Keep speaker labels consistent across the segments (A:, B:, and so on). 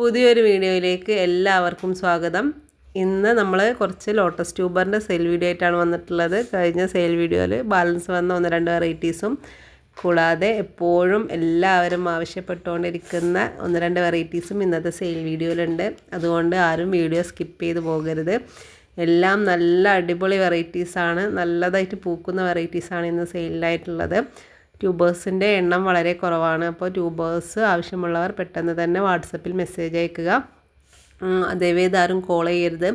A: പുതിയൊരു വീഡിയോയിലേക്ക് എല്ലാവർക്കും സ്വാഗതം ഇന്ന് നമ്മൾ കുറച്ച് ലോട്ടസ് ട്യൂബറിൻ്റെ സെയിൽ വീഡിയോ ആയിട്ടാണ് വന്നിട്ടുള്ളത് കഴിഞ്ഞ സെയിൽ വീഡിയോയിൽ ബാലൻസ് വന്ന ഒന്ന് രണ്ട് വെറൈറ്റീസും കൂടാതെ എപ്പോഴും എല്ലാവരും ആവശ്യപ്പെട്ടുകൊണ്ടിരിക്കുന്ന ഒന്ന് രണ്ട് വെറൈറ്റീസും ഇന്നത്തെ സെയിൽ വീഡിയോയിലുണ്ട് അതുകൊണ്ട് ആരും വീഡിയോ സ്കിപ്പ് ചെയ്ത് പോകരുത് എല്ലാം നല്ല അടിപൊളി വെറൈറ്റീസാണ് നല്ലതായിട്ട് പൂക്കുന്ന വെറൈറ്റീസാണ് ഇന്ന് സെയിലിലായിട്ടുള്ളത് ട്യൂബേഴ്സിൻ്റെ എണ്ണം വളരെ കുറവാണ് അപ്പോൾ ട്യൂബേഴ്സ് ആവശ്യമുള്ളവർ പെട്ടെന്ന് തന്നെ വാട്സപ്പിൽ മെസ്സേജ് അയക്കുക അതേവേ ഇതാരും കോൾ ചെയ്യരുത്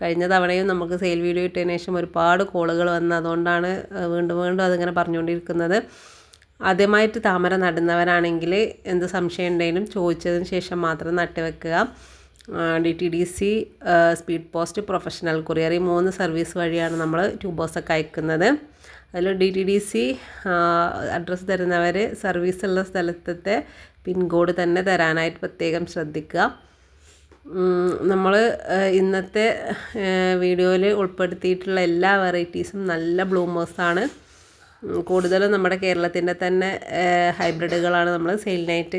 A: കഴിഞ്ഞ തവണയും നമുക്ക് സെയിൽ വീഡിയോ ഇട്ടതിന് ശേഷം ഒരുപാട് കോളുകൾ വന്ന് അതുകൊണ്ടാണ് വീണ്ടും വീണ്ടും അതിങ്ങനെ പറഞ്ഞുകൊണ്ടിരിക്കുന്നത് ആദ്യമായിട്ട് താമര നടുന്നവരാണെങ്കിൽ എന്ത് സംശയം ഉണ്ടെങ്കിലും ചോദിച്ചതിന് ശേഷം മാത്രം നട്ടുവെക്കുക D T D C speed post professional courier ഈ മൂന്ന് സർവീസ് വഴിയാണ് നമ്മൾ ട്യൂബോസൊക്കെ അയക്കുന്നത് അതിൽ D T D C address തരുന്നവർ സർവീസ് ഉള്ള സ്ഥലത്തെ പിൻകോഡ് തന്നെ തരാനായിട്ട് പ്രത്യേകം ശ്രദ്ധിക്കുക നമ്മൾ ഇന്നത്തെ വീഡിയോയിൽ ഉൾപ്പെടുത്തിയിട്ടുള്ള എല്ലാ വെറൈറ്റീസും നല്ല ബ്ലൂമേഴ്സാണ് കൂടുതലും നമ്മുടെ കേരളത്തിൻ്റെ തന്നെ ഹൈബ്രിഡുകളാണ് നമ്മൾ സെയിലിനായിട്ട്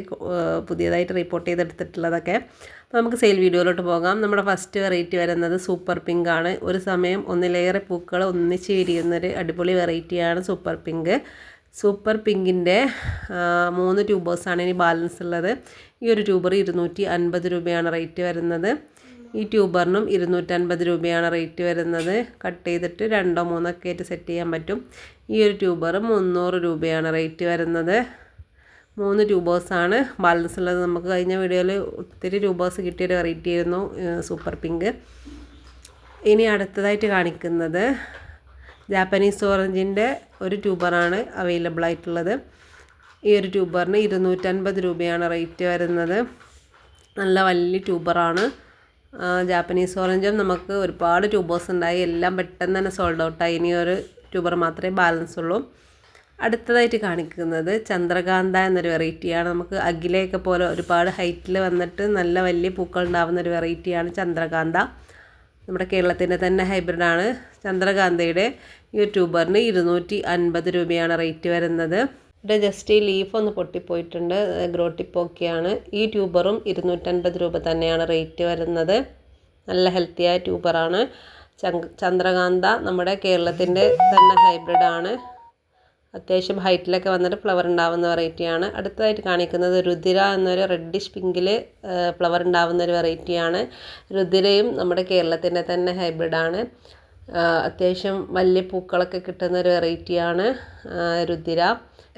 A: പുതിയതായിട്ട് റിപ്പോർട്ട് ചെയ്തെടുത്തിട്ടുള്ളതൊക്കെ അപ്പോൾ നമുക്ക് സെയിൽ വീഡിയോയിലോട്ട് പോകാം നമ്മുടെ ഫസ്റ്റ് വെറൈറ്റി വരുന്നത് സൂപ്പർ പിങ്ക് ആണ് ഒരു സമയം ഒന്നിലേറെ പൂക്കൾ ഒന്നിച്ച് വിരിയുന്നൊരു അടിപൊളി വെറൈറ്റിയാണ് സൂപ്പർ പിങ്ക് സൂപ്പർ പിങ്കിൻ്റെ മൂന്ന് ട്യൂബേഴ്സാണ് ഇനി ബാലൻസ് ഉള്ളത് ഈ ഒരു ട്യൂബർ ഇരുന്നൂറ്റി അൻപത് രൂപയാണ് റേറ്റ് വരുന്നത് ഈ ട്യൂബറിനും ഇരുന്നൂറ്റൻപത് രൂപയാണ് റേറ്റ് വരുന്നത് കട്ട് ചെയ്തിട്ട് രണ്ടോ മൂന്നോ ഒക്കെ ആയിട്ട് സെറ്റ് ചെയ്യാൻ പറ്റും ഈ ഒരു ട്യൂബർ മുന്നൂറ് രൂപയാണ് റേറ്റ് വരുന്നത് മൂന്ന് ട്യൂബേഴ്സാണ് ബാലൻസ് ഉള്ളത് നമുക്ക് കഴിഞ്ഞ വീഡിയോയിൽ ഒത്തിരി ട്യൂബേഴ്സ് കിട്ടിയൊരു വെറൈറ്റി ആയിരുന്നു സൂപ്പർ പിങ്ക് ഇനി അടുത്തതായിട്ട് കാണിക്കുന്നത് ജാപ്പനീസ് ഓറഞ്ചിൻ്റെ ഒരു ട്യൂബറാണ് അവൈലബിൾ ആയിട്ടുള്ളത് ഈ ഒരു ട്യൂബറിന് ഇരുന്നൂറ്റൻപത് രൂപയാണ് റേറ്റ് വരുന്നത് നല്ല വലിയ ട്യൂബറാണ് ജാപ്പനീസ് ഓറഞ്ചും നമുക്ക് ഒരുപാട് ട്യൂബേഴ്സ് ഉണ്ടായി എല്ലാം പെട്ടെന്ന് തന്നെ സോൾഡ് ഔട്ടായി ഇനി ഒരു ട്യൂബർ മാത്രമേ ബാലൻസ് ഉള്ളൂ അടുത്തതായിട്ട് കാണിക്കുന്നത് ചന്ദ്രകാന്ത എന്നൊരു വെറൈറ്റിയാണ് നമുക്ക് അഖിലയൊക്കെ പോലെ ഒരുപാട് ഹൈറ്റിൽ വന്നിട്ട് നല്ല വലിയ പൂക്കൾ ഉണ്ടാകുന്ന ഒരു വെറൈറ്റിയാണ് ചന്ദ്രകാന്ത നമ്മുടെ കേരളത്തിൻ്റെ തന്നെ ഹൈബ്രിഡാണ് ചന്ദ്രകാന്തയുടെ യൂട്യൂബറിന് ഇരുന്നൂറ്റി അൻപത് രൂപയാണ് റേറ്റ് വരുന്നത് ഇവിടെ ജസ്റ്റ് ഈ ലീഫ് ഒന്ന് പൊട്ടിപ്പോയിട്ടുണ്ട് ഗ്രോ ടിപ്പൊക്കെയാണ് ഈ ട്യൂബറും ഇരുന്നൂറ്റൻപത് രൂപ തന്നെയാണ് റേറ്റ് വരുന്നത് നല്ല ഹെൽത്തിയായ ട്യൂബറാണ് ചന്ദ്രകാന്ത നമ്മുടെ കേരളത്തിൻ്റെ തന്നെ ഹൈബ്രിഡ് ആണ് അത്യാവശ്യം ഹൈറ്റിലൊക്കെ വന്നിട്ട് ഫ്ലവർ ഉണ്ടാവുന്ന വെറൈറ്റിയാണ് അടുത്തതായിട്ട് കാണിക്കുന്നത് രുദിര എന്നൊരു റെഡിഷ് പിങ്കിൽ ഫ്ലവർ ഉണ്ടാവുന്ന ഒരു വെറൈറ്റിയാണ് രുദിരയും നമ്മുടെ കേരളത്തിൻ്റെ തന്നെ ഹൈബ്രിഡാണ് അത്യാവശ്യം വലിയ പൂക്കളൊക്കെ കിട്ടുന്ന ഒരു വെറൈറ്റിയാണ് രുദിര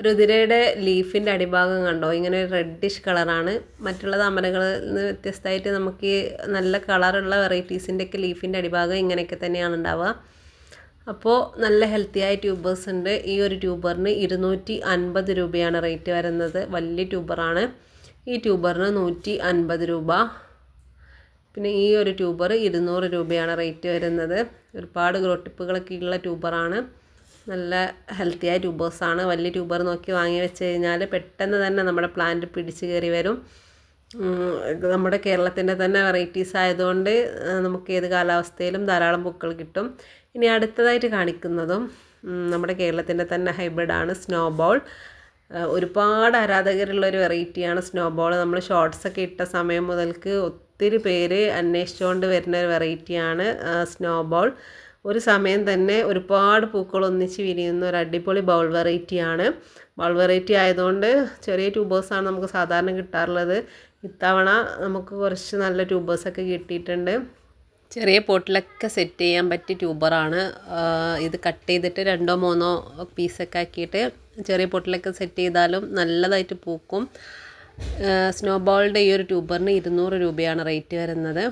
A: രുതിരയുടെ ലീഫിൻ്റെ അടിഭാഗം കണ്ടോ ഇങ്ങനെ ഒരു റെഡിഷ് കളറാണ് മറ്റുള്ള താമരകളിൽ നിന്ന് വ്യത്യസ്തമായിട്ട് നമുക്ക് നല്ല കളറുള്ള വെറൈറ്റീസിൻ്റെയൊക്കെ ലീഫിൻ്റെ അടിഭാഗം ഇങ്ങനെയൊക്കെ തന്നെയാണ് ഉണ്ടാവുക അപ്പോൾ നല്ല ഹെൽത്തി ആയ ട്യൂബേഴ്സ് ഉണ്ട് ഈ ഒരു ട്യൂബറിന് ഇരുന്നൂറ്റി അൻപത് രൂപയാണ് റേറ്റ് വരുന്നത് വലിയ ട്യൂബറാണ് ഈ ട്യൂബറിന് നൂറ്റി അൻപത് രൂപ പിന്നെ ഈ ഒരു ട്യൂബർ ഇരുന്നൂറ് രൂപയാണ് റേറ്റ് വരുന്നത് ഒരുപാട് ഗ്രോട്ടിപ്പുകളൊക്കെ ഉള്ള ട്യൂബറാണ് നല്ല ഹെൽത്തിയായ ട്യൂബേഴ്സാണ് വലിയ ട്യൂബർ നോക്കി വാങ്ങി വെച്ച് കഴിഞ്ഞാൽ പെട്ടെന്ന് തന്നെ നമ്മുടെ പ്ലാന്റ് പിടിച്ച് കയറി വരും നമ്മുടെ കേരളത്തിൻ്റെ തന്നെ വെറൈറ്റീസ് ആയതുകൊണ്ട് നമുക്ക് ഏത് കാലാവസ്ഥയിലും ധാരാളം പൂക്കൾ കിട്ടും ഇനി അടുത്തതായിട്ട് കാണിക്കുന്നതും നമ്മുടെ കേരളത്തിൻ്റെ തന്നെ ഹൈബ്രിഡാണ് സ്നോബോൾ ഒരുപാട് ആരാധകരുള്ള ഒരു വെറൈറ്റിയാണ് സ്നോബോൾ നമ്മൾ നമ്മൾ ഒക്കെ ഇട്ട സമയം മുതൽക്ക് ഒത്തിരി പേര് അന്വേഷിച്ചുകൊണ്ട് വരുന്ന ഒരു വെറൈറ്റിയാണ് സ്നോബോൾ ഒരു സമയം തന്നെ ഒരുപാട് പൂക്കൾ ഒന്നിച്ച് വിരിയുന്ന ഒരു അടിപൊളി ബൗൾ വെറൈറ്റിയാണ് ബൗൾ വെറൈറ്റി ആയതുകൊണ്ട് ചെറിയ ട്യൂബേഴ്സാണ് നമുക്ക് സാധാരണ കിട്ടാറുള്ളത് ഇത്തവണ നമുക്ക് കുറച്ച് നല്ല ട്യൂബേഴ്സൊക്കെ കിട്ടിയിട്ടുണ്ട് ചെറിയ പോട്ടിലൊക്കെ സെറ്റ് ചെയ്യാൻ പറ്റിയ ട്യൂബറാണ് ഇത് കട്ട് ചെയ്തിട്ട് രണ്ടോ മൂന്നോ പീസൊക്കെ ആക്കിയിട്ട് ചെറിയ പോട്ടിലൊക്കെ സെറ്റ് ചെയ്താലും നല്ലതായിട്ട് പൂക്കും സ്നോബോളിൻ്റെ ഈ ഒരു ട്യൂബറിന് ഇരുന്നൂറ് രൂപയാണ് റേറ്റ് വരുന്നത്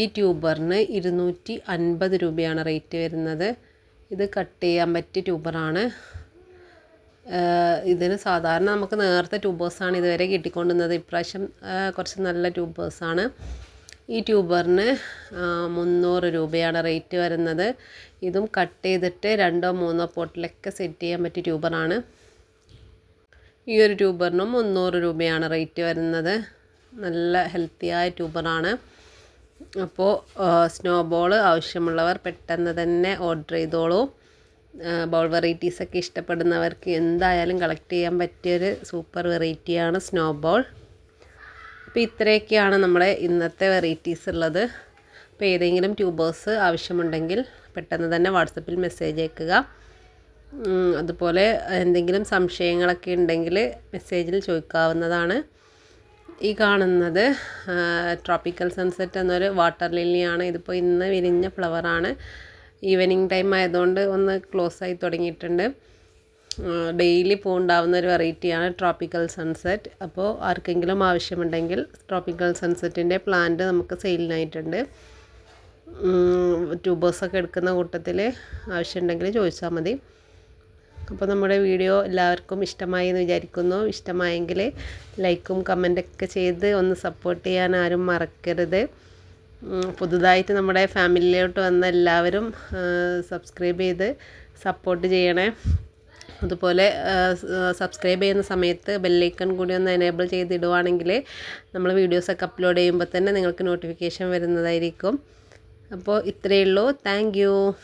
A: ഈ ട്യൂബറിന് ഇരുന്നൂറ്റി അൻപത് രൂപയാണ് റേറ്റ് വരുന്നത് ഇത് കട്ട് ചെയ്യാൻ പറ്റിയ ട്യൂബറാണ് ഇതിന് സാധാരണ നമുക്ക് നേരത്തെ ട്യൂബേഴ്സാണ് ഇതുവരെ കിട്ടിക്കൊണ്ടിരുന്നത് ഇപ്രാവശ്യം കുറച്ച് നല്ല ട്യൂബേഴ്സാണ് ഈ ട്യൂബറിന് മുന്നൂറ് രൂപയാണ് റേറ്റ് വരുന്നത് ഇതും കട്ട് ചെയ്തിട്ട് രണ്ടോ മൂന്നോ പോട്ടിലൊക്കെ സെറ്റ് ചെയ്യാൻ പറ്റിയ ട്യൂബറാണ് ഈ ഒരു ട്യൂബറിനും മുന്നൂറ് രൂപയാണ് റേറ്റ് വരുന്നത് നല്ല ഹെൽത്തിയായ ട്യൂബറാണ് അപ്പോൾ സ്നോ ആവശ്യമുള്ളവർ പെട്ടെന്ന് തന്നെ ഓർഡർ ചെയ്തോളൂ ബൗൾ വെറൈറ്റീസൊക്കെ ഇഷ്ടപ്പെടുന്നവർക്ക് എന്തായാലും കളക്ട് ചെയ്യാൻ പറ്റിയൊരു സൂപ്പർ വെറൈറ്റിയാണ് സ്നോ ബോൾ അപ്പോൾ ഇത്രയൊക്കെയാണ് നമ്മളെ ഇന്നത്തെ വെറൈറ്റീസ് ഉള്ളത് അപ്പോൾ ഏതെങ്കിലും ട്യൂബേഴ്സ് ആവശ്യമുണ്ടെങ്കിൽ പെട്ടെന്ന് തന്നെ വാട്സപ്പിൽ മെസ്സേജ് അയക്കുക അതുപോലെ എന്തെങ്കിലും സംശയങ്ങളൊക്കെ ഉണ്ടെങ്കിൽ മെസ്സേജിൽ ചോദിക്കാവുന്നതാണ് ഈ കാണുന്നത് ട്രോപ്പിക്കൽ സൺസെറ്റ് എന്നൊരു വാട്ടർ ലില്ലിയാണ് ഇതിപ്പോൾ ഇന്ന് വിരിഞ്ഞ ഫ്ലവറാണ് ഈവനിങ് ടൈം ആയതുകൊണ്ട് ഒന്ന് ക്ലോസ് ആയി തുടങ്ങിയിട്ടുണ്ട് ഡെയിലി പൂണ്ടാവുന്ന ഒരു വെറൈറ്റിയാണ് ട്രോപ്പിക്കൽ സൺസെറ്റ് അപ്പോൾ ആർക്കെങ്കിലും ആവശ്യമുണ്ടെങ്കിൽ ട്രോപ്പിക്കൽ സൺസെറ്റിൻ്റെ പ്ലാന്റ് നമുക്ക് സെയിലിനായിട്ടുണ്ട് ട്യൂബേഴ്സൊക്കെ എടുക്കുന്ന കൂട്ടത്തിൽ ആവശ്യമുണ്ടെങ്കിൽ ചോദിച്ചാൽ മതി അപ്പോൾ നമ്മുടെ വീഡിയോ എല്ലാവർക്കും ഇഷ്ടമായി എന്ന് വിചാരിക്കുന്നു ഇഷ്ടമായെങ്കിൽ ലൈക്കും കമൻറ്റൊക്കെ ചെയ്ത് ഒന്ന് സപ്പോർട്ട് ചെയ്യാൻ ആരും മറക്കരുത് പുതുതായിട്ട് നമ്മുടെ ഫാമിലിയിലോട്ട് വന്ന എല്ലാവരും സബ്സ്ക്രൈബ് ചെയ്ത് സപ്പോർട്ട് ചെയ്യണേ അതുപോലെ സബ്സ്ക്രൈബ് ചെയ്യുന്ന സമയത്ത് ബെല്ലൈക്കൺ കൂടി ഒന്ന് എനേബിൾ ചെയ്തിടുവാണെങ്കിൽ നമ്മൾ വീഡിയോസൊക്കെ അപ്ലോഡ് ചെയ്യുമ്പോൾ തന്നെ നിങ്ങൾക്ക് നോട്ടിഫിക്കേഷൻ വരുന്നതായിരിക്കും അപ്പോൾ ഇത്രയേ ഉള്ളൂ താങ്ക്